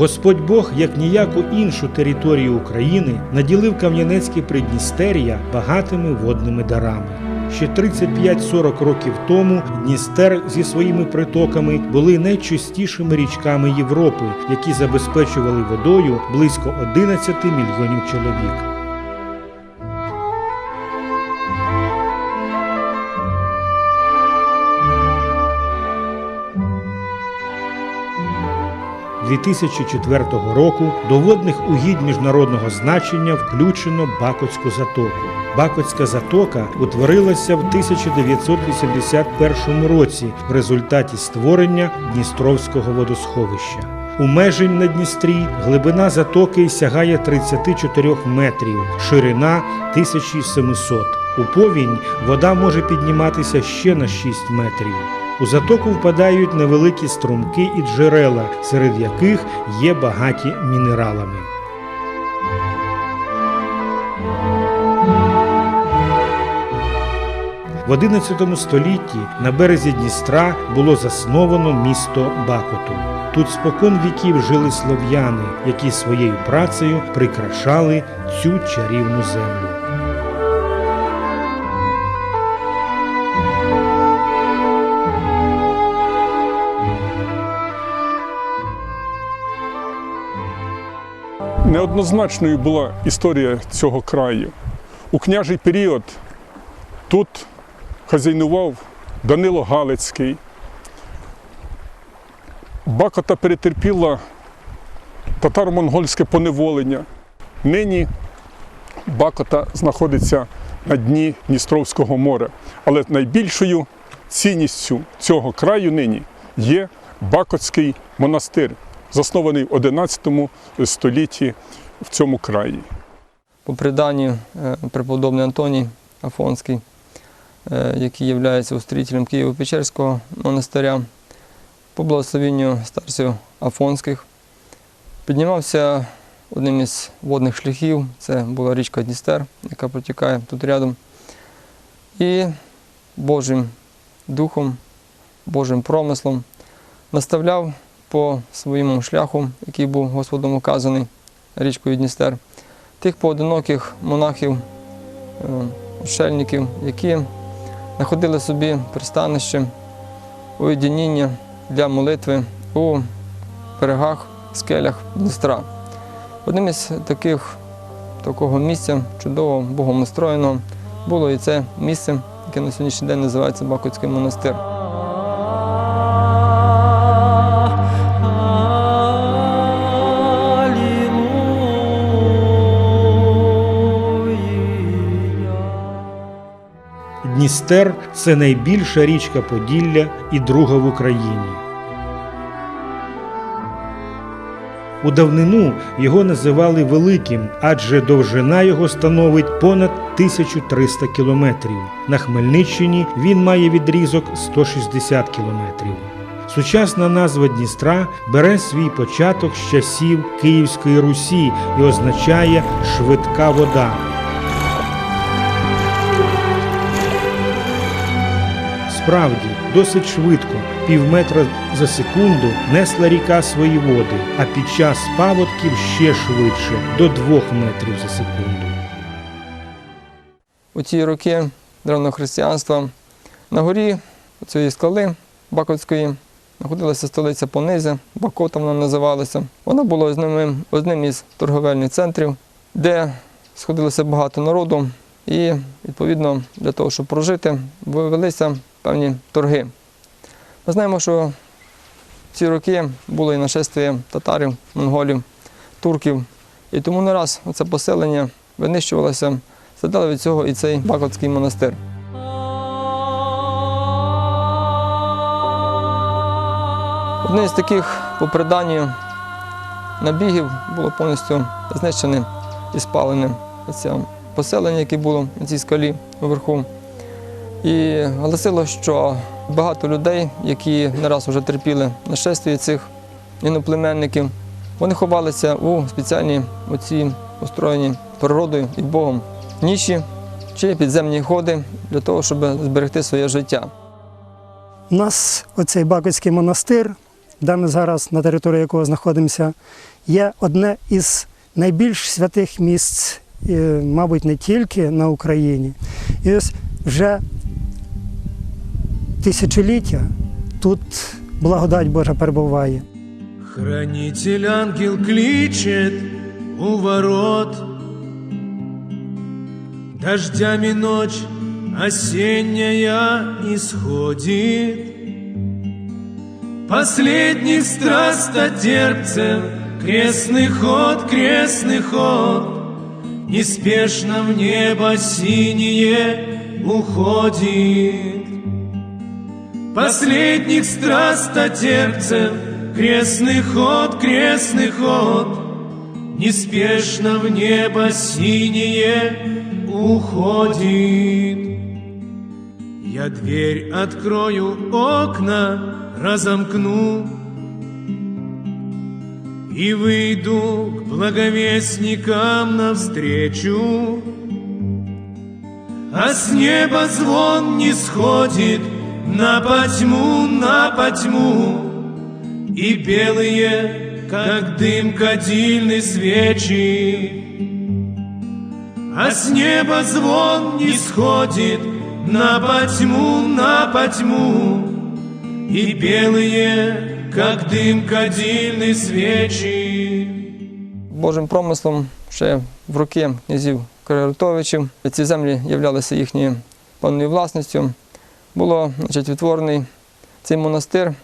Господь Бог, як ніяку іншу територію України, наділив Кам'янецьке Придністер'я багатими водними дарами. Ще 35-40 років тому Дністер зі своїми притоками були найчистішими річками Європи, які забезпечували водою близько 11 мільйонів чоловік. – 2004 року до водних угідь міжнародного значення включено Бакотську затоку. Бакотська затока утворилася в 1981 році в результаті створення Дністровського водосховища. У межень на Дністрі глибина затоки сягає 34 метрів, ширина 1700. У повінь вода може підніматися ще на 6 метрів. У затоку впадають невеликі струмки і джерела, серед яких є багаті мінералами. В XI столітті на березі Дністра було засновано місто Бакоту. Тут спокон віків жили слов'яни, які своєю працею прикрашали цю чарівну землю. Неоднозначною була історія цього краю. У княжий період тут хазяйнував Данило Галицький. Бакота перетерпіла татаро-монгольське поневолення. Нині Бакота знаходиться на дні Дністровського моря. Але найбільшою цінністю цього краю нині є Бакотський монастир, заснований в 11 столітті в цьому краї. По преданню е, преподобний Антоній Афонський, е, який є устроїтелем Києво-Печерського монастиря, по благословенню старців Афонських, піднімався одним із водних шляхів, це була річка Дністер, яка протікає тут рядом. І Божим духом, Божим промислом наставляв по своєму шляху, який був Господом указаний річкою Дністер, тих поодиноких монахів, е, які знаходили собі пристанище, уєдиніння для молитви у берегах, скелях Дністра. Одним із таких такого місця, чудово Богом устроєного, було і це місце, яке на сьогоднішній день називається Бакутський монастир. Дністер це найбільша річка Поділля і друга в Україні. У давнину його називали Великим, адже довжина його становить понад 1300 кілометрів. На Хмельниччині він має відрізок 160 кілометрів. Сучасна назва Дністра бере свій початок з часів Київської Русі і означає швидка вода. Справді, досить швидко, пів метра за секунду, несла ріка свої води, а під час паводків ще швидше до двох метрів за секунду. У ті роки древнього християнства на горі цієї скали Бакотської знаходилася столиця Понизя, Бакота вона називалася. Вона була одним, одним із торговельних центрів, де сходилося багато народу, і відповідно для того, щоб прожити, велися певні торги. Ми знаємо, що ці роки було і нашествие татарів, монголів, турків, і тому не раз це поселення винищувалося, задали від цього і цей Бакотський монастир. Одним з таких, по преданню, набігів було повністю знищене і спалене це поселення, яке було на цій скалі вверху. І голосило, що багато людей, які не раз вже терпіли нашествие цих іноплеменників, вони ховалися у спеціальні оці устроєні природою і Богом ніші чи підземні ходи для того, щоб зберегти своє життя. У нас оцей Бакутський монастир де ми зараз на території якого знаходимося, є одне із найбільш святих місць, е, мабуть, не тільки на Україні. І ось вже тисячоліття тут благодать Божа перебуває. Хранитель ангел кличет у ворот. Дождями ночь осенняя исходит. Последних страстотерпцев Крестный ход, крестный ход. Неспешно в небо синее уходит Последних страстотерпцев Крестный ход, крестный ход. Неспешно в небо синее уходит. Я дверь открою, окна разомкну. И выйду к благовестникам навстречу. А с неба звон не сходит на потьму, на потьму, И белые, как дым кадильной свечи. А с неба звон не сходит на потьму, на потьму, И белые, как дым кадильной свечи. Божим промислом ще в роки князів Коротовичів ці землі являлися їхньою певною власністю. Було значить, відтворений цей монастир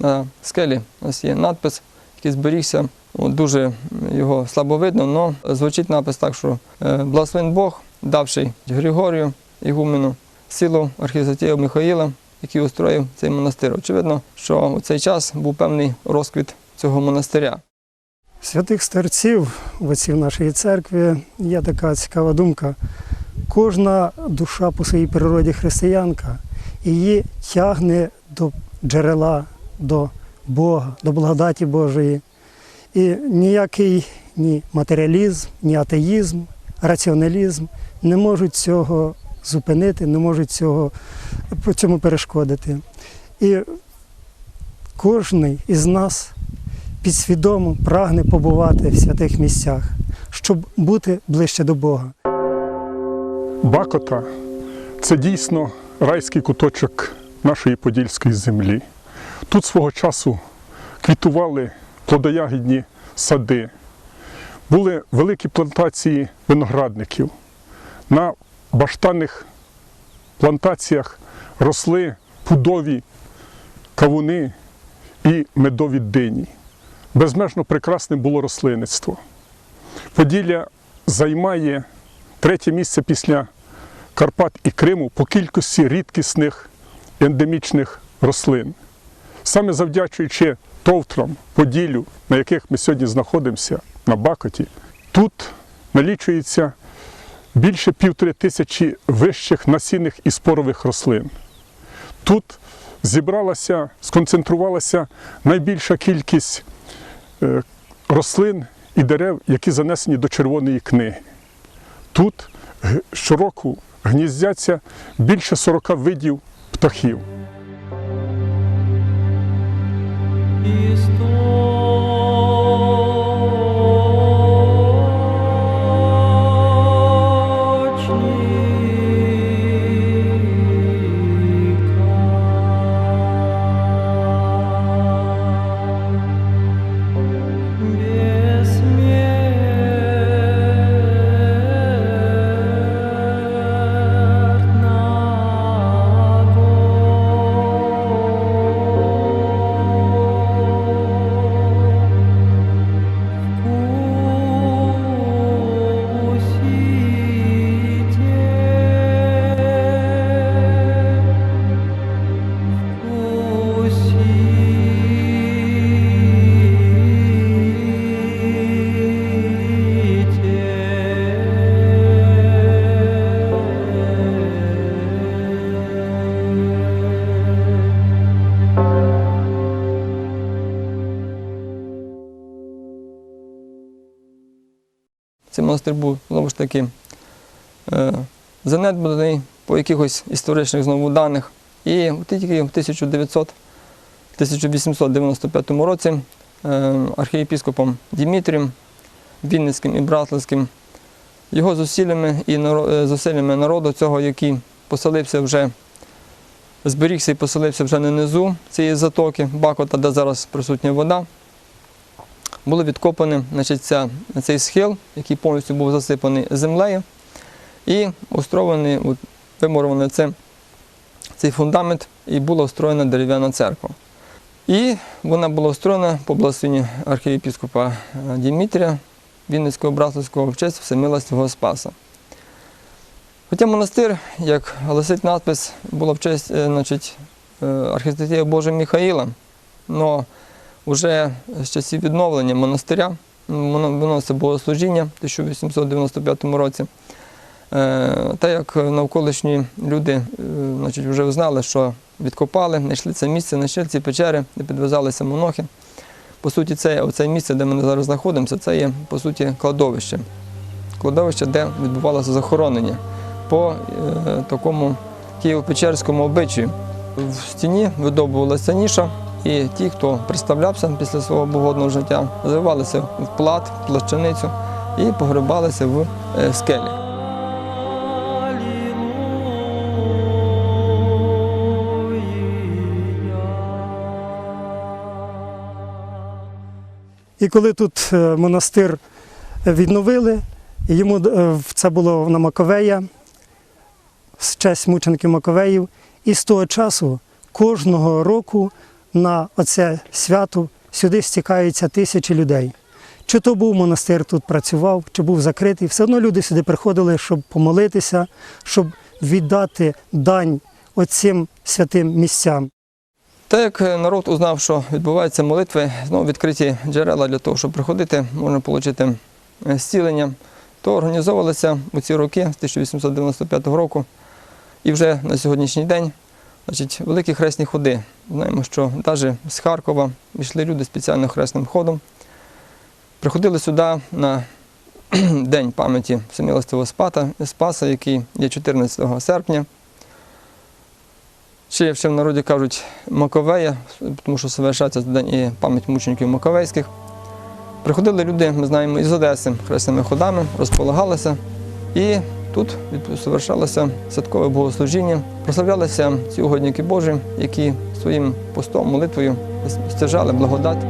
на скелі. Ось є надпис, який зберігся. Дуже його слабо видно, але звучить напис так, що е, благословен Бог, давший Григорію Ігумену силу архізатія Михаїла, який устроїв цей монастир. Очевидно, що у цей час був певний розквіт цього монастиря. Святих старців в отців нашої церкви є така цікава думка. Кожна душа по своїй природі християнка її тягне до джерела, до Бога, до благодаті Божої. І ніякий ні матеріалізм, ні атеїзм, раціоналізм не можуть цього зупинити, не можуть цього, цьому перешкодити. І кожен із нас підсвідомо прагне побувати в святих місцях, щоб бути ближче до Бога. Бакота це дійсно райський куточок нашої подільської землі. Тут свого часу квітували плодоягідні сади, були великі плантації виноградників. На баштанних плантаціях росли пудові кавуни і медові дині. Безмежно прекрасне було рослинництво. Поділля займає третє місце після Карпат і Криму по кількості рідкісних ендемічних рослин. Саме завдячуючи товтрам, поділлю, на яких ми сьогодні знаходимося на Бакоті, тут налічується більше півтори тисячі вищих насінних і спорових рослин. Тут зібралася, сконцентрувалася найбільша кількість е, рослин і дерев, які занесені до Червоної книги. Тут щороку гніздяться більше 40 видів птахів. Монастир був знову ж таки е, занедбаний по якихось історичних знову даних. І тільки в 1895 році е, архієпіскопом Дімітрієм Вінницьким і Браславським, його зусиллями і е, зусиллями народу цього, який поселився вже, зберігся і поселився вже на низу цієї затоки Бакота, де зараз присутня вода. Було відкопане значить, ця, цей схил, який повністю був засипаний землею, і устроєний, вимурований це, цей фундамент, і була устроєна дерев'яна церква. І вона була устроєна по благословенню архієпіскопа е, Дімітрія Вінницького Браславського в честь Всемилостивого Спаса. Хоча монастир, як гласить надпис, було в честь е, значить, е, архітектора Божого Михаїла, вже з часів відновлення монастиря, воно виноситься богослужіння в 1895 році. Е, Та як навколишні люди е, значить, вже знали, що відкопали, знайшли це місце, знайшли ці печери, де підв'язалися монахи. По суті, це оце місце, де ми зараз знаходимося, це є по суті кладовище. Кладовище, де відбувалося захоронення по е, такому Києво-Печерському обичаю. В стіні видобувалася ніша, і ті, хто представлявся після свого богодного життя, завивалися в плат, в плащаницю і погребалися в е, скелі. І коли тут е, монастир відновили, йому е, це було на Маковея, з честь мучеників Маковеїв. І з того часу кожного року на оце свято сюди стікаються тисячі людей. Чи то був монастир тут працював, чи був закритий, все одно люди сюди приходили, щоб помолитися, щоб віддати дань оцим святим місцям. Так як е, народ узнав, що відбуваються молитви, знову відкриті джерела для того, щоб приходити, можна отримати е, зцілення, то організовувалися у ці роки з 1895 року. І вже на сьогоднішній день значить, великі хресні ходи. Знаємо, що навіть з Харкова йшли люди спеціально хресним ходом. Приходили сюди на День пам'яті Всемилостивого Спаса, який є 14 серпня. Ще, ще в народі кажуть Маковея, тому що совершається день і пам'ять мучеників Маковейських. Приходили люди, ми знаємо, із Одеси хресними ходами, розполагалися. І тут совершалося святкове богослужіння, прославлялися ці угодники Божі, які своїм постом, молитвою стяжали благодать.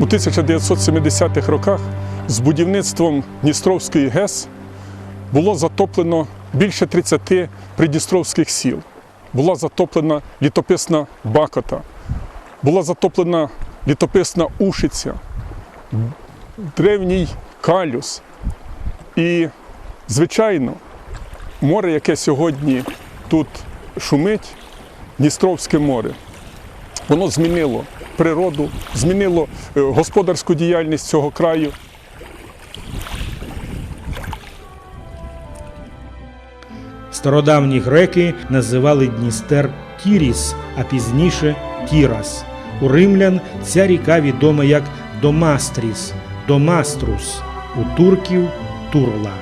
У 1970-х роках з будівництвом Дністровської ГЕС було затоплено більше 30 придністровських сіл. Була затоплена літописна Бакота, була затоплена літописна Ушиця, древній Калюс. І, звичайно, море, яке сьогодні тут шумить, Дністровське море, воно змінило природу, змінило е, господарську діяльність цього краю. Стародавні греки називали Дністер Тіріс, а пізніше Тірас. У римлян ця ріка відома як Домастріс, Домаструс, у турків Турла.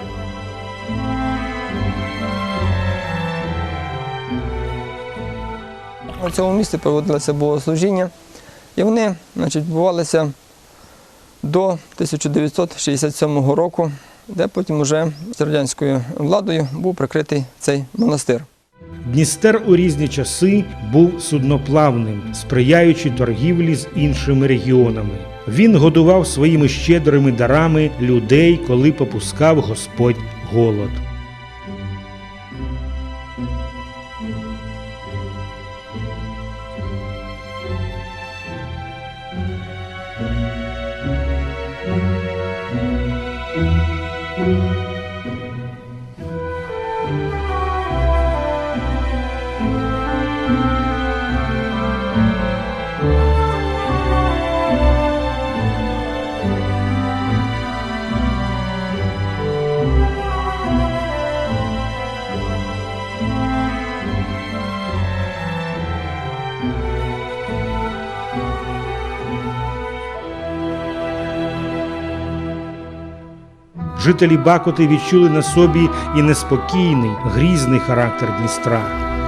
У цьому місці проводилося богослужіння, і вони значить, відбувалися до 1967 року, де потім уже з радянською владою був прикритий цей монастир. Дністер у різні часи був судноплавним, сприяючи торгівлі з іншими регіонами. Він годував своїми щедрими дарами людей, коли попускав Господь голод. Жителі Бакоти відчули на собі і неспокійний, грізний характер Дністра.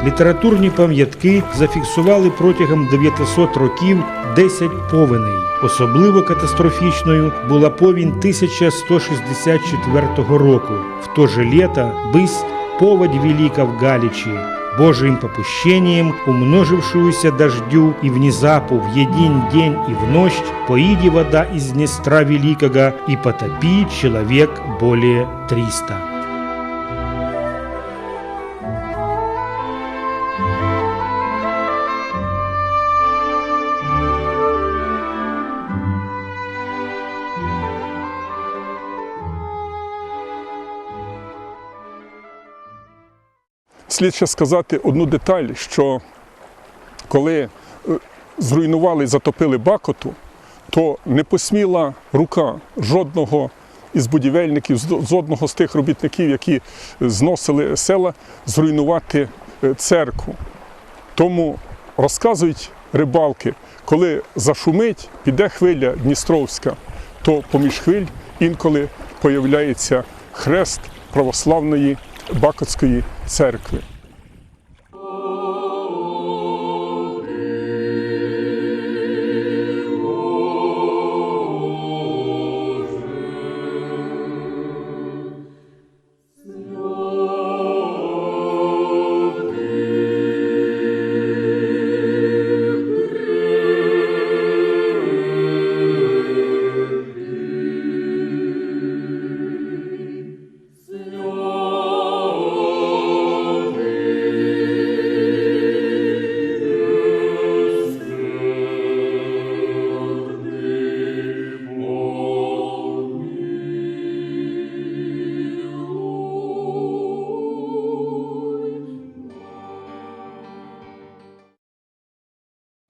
Літературні пам'ятки зафіксували протягом 900 років 10 повеней. Особливо катастрофічною була повінь 1164 року. В то же літо бысть поводь велика в Галичи, Божьим попущением, умножившуюся дождю и внезапу в един день и в ночь, поиди вода из Днестра Великого и потопи человек более триста. Слід ще сказати одну деталь, що коли е, зруйнували і затопили Бакоту, то не посміла рука жодного із будівельників, з жодного з тих робітників, які зносили села, зруйнувати е, церкву. Тому розказують рибалки, коли зашумить, піде хвиля Дністровська, то поміж хвиль інколи появляється хрест православної Бакотської церкви.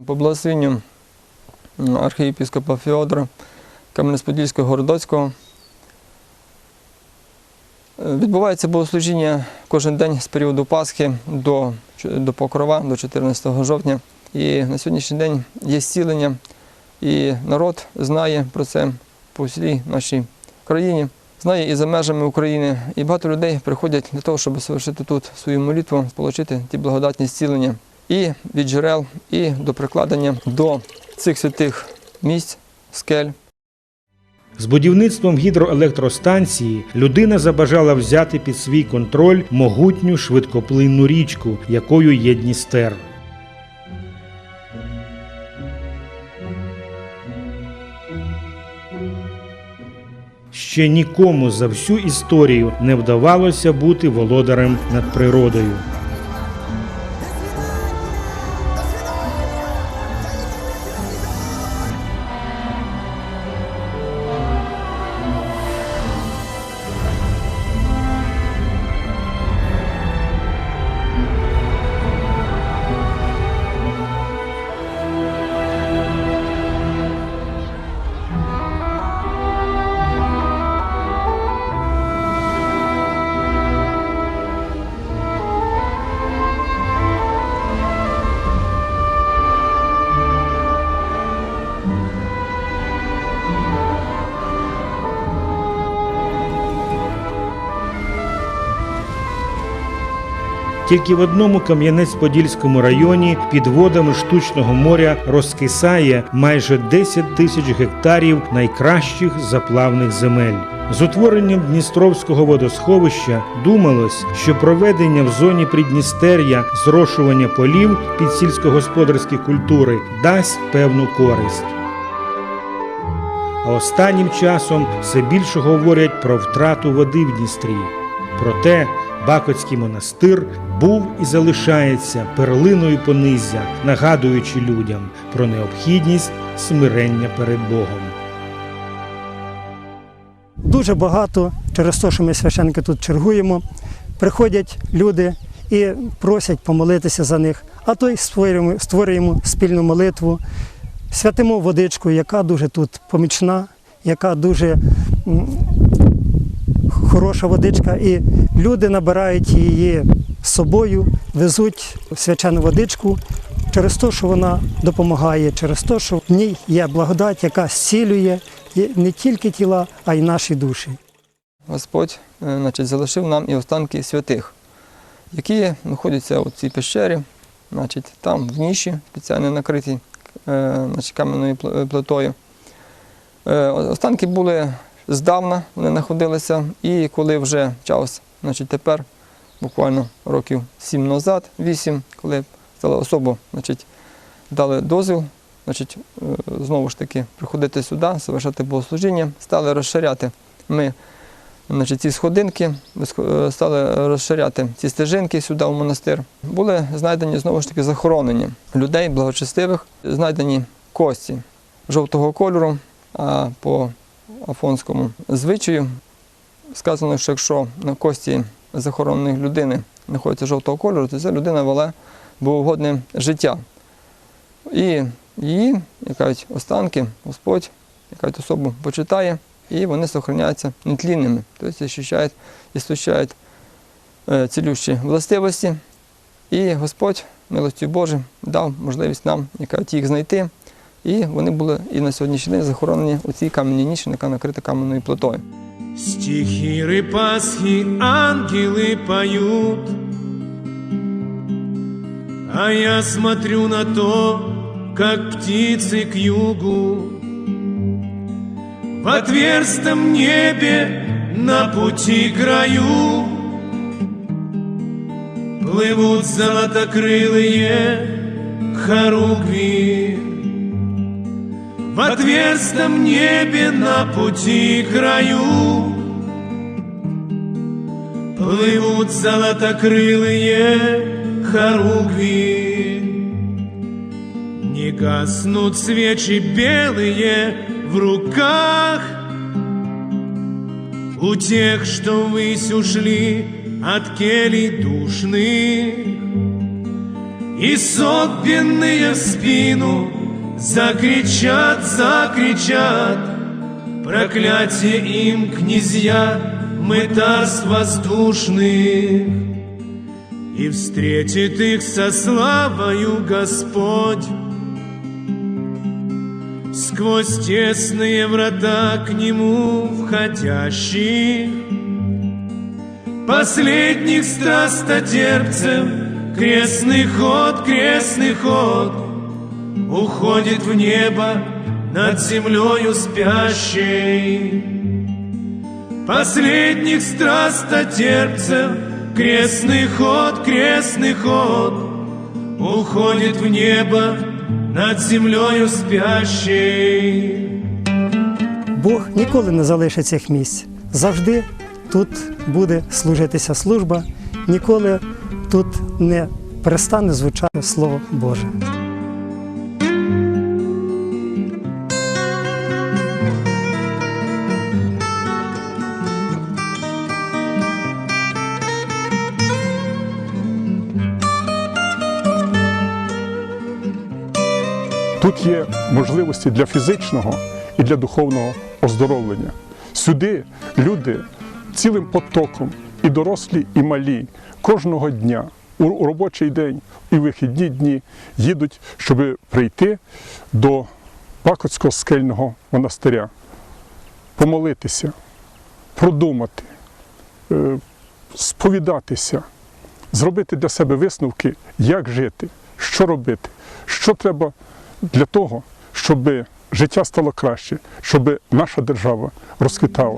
По благословенню м, архієпископа Феодора Кам'янець-Подільського Городоцького е, відбувається богослужіння кожен день з періоду Пасхи до, до Покрова, до 14 жовтня. І на сьогоднішній день є зцілення, і народ знає про це по всій нашій країні, знає і за межами України. І багато людей приходять для того, щоб совершити тут свою молитву, сполучити ті благодатні зцілення і від джерел, і до прикладення до цих святих місць, скель. З будівництвом гідроелектростанції людина забажала взяти під свій контроль могутню швидкоплинну річку, якою є Дністер. Ще нікому за всю історію не вдавалося бути володарем над природою. Тільки в одному Кам'янець-Подільському районі під водами штучного моря розкисає майже 10 тисяч гектарів найкращих заплавних земель. З утворенням Дністровського водосховища думалось, що проведення в зоні Придністер'я зрошування полів під сільськогосподарські культури дасть певну користь. А останнім часом все більше говорять про втрату води в Дністрі. Проте Бакотський монастир був і залишається перлиною понизя, нагадуючи людям про необхідність смирення перед Богом. Дуже багато, через те, що ми священники тут чергуємо, приходять люди і просять помолитися за них. А то й створюємо, створюємо спільну молитву, святимо водичку, яка дуже тут помічна, яка дуже хороша водичка, і люди набирають її з собою, везуть свячену водичку через те, що вона допомагає, через те, що в ній є благодать, яка зцілює не тільки тіла, а й наші душі. Господь е, значить, залишив нам і останки святих. які знаходяться у цій пещері, значить, там в ніші, спеціально накритій е, значить, кам'яною плитою. Е, Останки були здавна, вони знаходилися, і коли вже час, значить, тепер, буквально років 7 назад, 8, коли стали особу, значить, дали дозвіл, значить, е, знову ж таки, приходити сюди, совершати богослужіння, стали розширяти ми значить, ці сходинки, е, стали розширяти ці стежинки сюди в монастир. Були знайдені знову ж таки захоронені людей благочестивих, знайдені кості жовтого кольору, а по афонському звичаю сказано, що якщо на кості захороненої людини знаходиться жовтого кольору, то ця людина вела богоугодне життя. І її, як кажуть, останки Господь, як особу почитає, і вони зберігаються нетлінними, тобто захищають і стучають е, цілющі властивості. І Господь, милостю Божою, дав можливість нам їх знайти. І вони були і на сьогоднішній день захоронені у цій кам'яній ніші, яка накрита кам'яною плитою. Стихиры Пасхи ангелы поют, А я смотрю на то, как птицы к югу В отверстом небе на пути краю Плывут золотокрылые хоругви В отверстом небе на пути краю Плывут золотокрылые хоругви. Не гаснут свечи белые в руках У тех, что ввысь ушли от келей душных. И согбенные в спину Закричат, закричат, проклятие им, князья, мытарств воздушных. И встретит их со славою Господь Сквозь тесные врата к Нему входящих Последних страстотерпцев Крестный ход, крестный ход Уходит в небо над землею спящей. Последних страстотерпцев крестный ход, крестный ход Уходит в небо над землею спящей. Бог ніколи не залишить цих місць. Завжди тут буде служитися служба, ніколи тут не перестане звучати Слово Боже. Тут є можливості для фізичного і для духовного оздоровлення. Сюди люди цілим потоком, і дорослі, і малі, кожного дня, у робочий день і вихідні дні їдуть, щоб прийти до Бакотського скельного монастиря, помолитися, продумати, е, сповідатися, зробити для себе висновки, як жити, що робити, що треба для того, щоб життя стало краще, щоб наша держава розквітала.